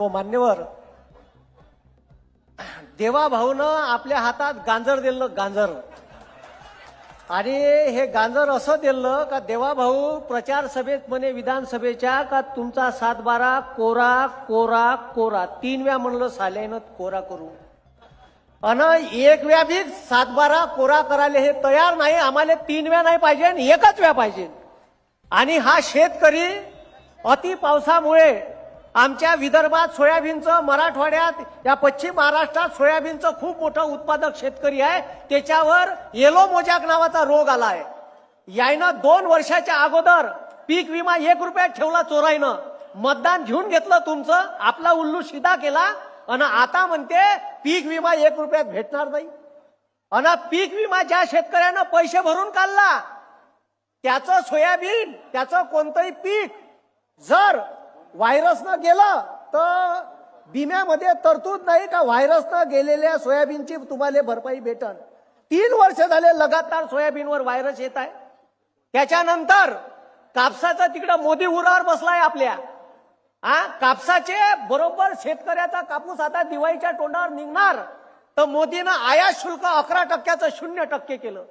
हो मान्यवर देवा भाऊनं आपल्या हातात गांजर दिलं गांजर. आणि हे गांजर असं दिलं का देवा भाऊ प्रचार सभेत म्हणे विधानसभेच्या का तुमचा सातबारा कोरा कोरा कोरा. तीन व्या म्हणलं साल्यानं कोरा करू. अन एक व्या बी सातबारा कोरा करायला हे तयार नाही आम्हाला तीन व्या नाही पाहिजे आणि एकच व्या पाहिजे. आणि हा शेतकरी अति पावसामुळे आमच्या विदर्भात सोयाबीनचं मराठवाड्यात या पश्चिम महाराष्ट्रात सोयाबीनचं खूप मोठं उत्पादक शेतकरी आहे. त्याच्यावर येलो मोजाक नावाचा रोग आलाय. यायनं दोन वर्षाच्या अगोदर पीक विमा एक रुपयात ठेवला चोराईनं मतदान घेऊन घेतलं तुमचं आपला उल्लू शिदा केला आणि आता म्हणते पीक विमा एक रुपयात भेटणार नाही. आणि पीक विमा ज्या शेतकऱ्यानं पैसे भरून काढला त्याचं सोयाबीन त्याचं कोणतंही पीक जर व्हायरसनं गेलं तर विम्यामध्ये तरतूद नाही का? व्हायरसनं गेलेल्या सोयाबीनची तुम्हाला भरपाई भेटल. तीन वर्ष झाले लगातार सोयाबीनवर व्हायरस येत आहे. त्याच्यानंतर कापसाचं तिकडं मोदी उरावर बसलाय आपल्या. हा कापसाचे बरोबर शेतकऱ्याचा कापूस आता दिवाळीच्या तोंडावर निघणार. तर मोदीनं आयात शुल्क अकरा टक्क्याचं शून्य टक्के केलं.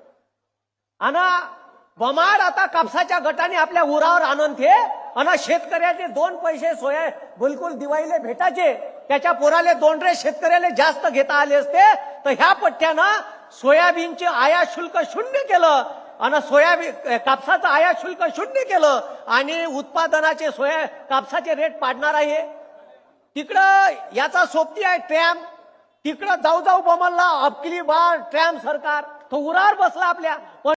आणि बमाड आता कापसाच्या गटाने आपल्या उरावर आणून ते आणि शेतकऱ्याचे दोन पैसे सोया बिलकुल दिवाळीले भेटायचे. त्याच्या पोराले दोन रे शेतकऱ्याला जास्त घेता आले असते. तर ह्या पट्ट्यानं सोयाबीनचे आयात शुल्क शून्य केलं. आणि सोयाबीन कापसाचं आयात शुल्क शून्य केलं. आणि उत्पादनाचे सोया कापसाचे रेट पाडणार आहे. तिकडं याचा सोबती आहे ट्रॅम. तिकडं जाऊ जाऊ बमलला अबकिली बार ट्रॅम सरकार. तो उरार बसला आपल्या. पण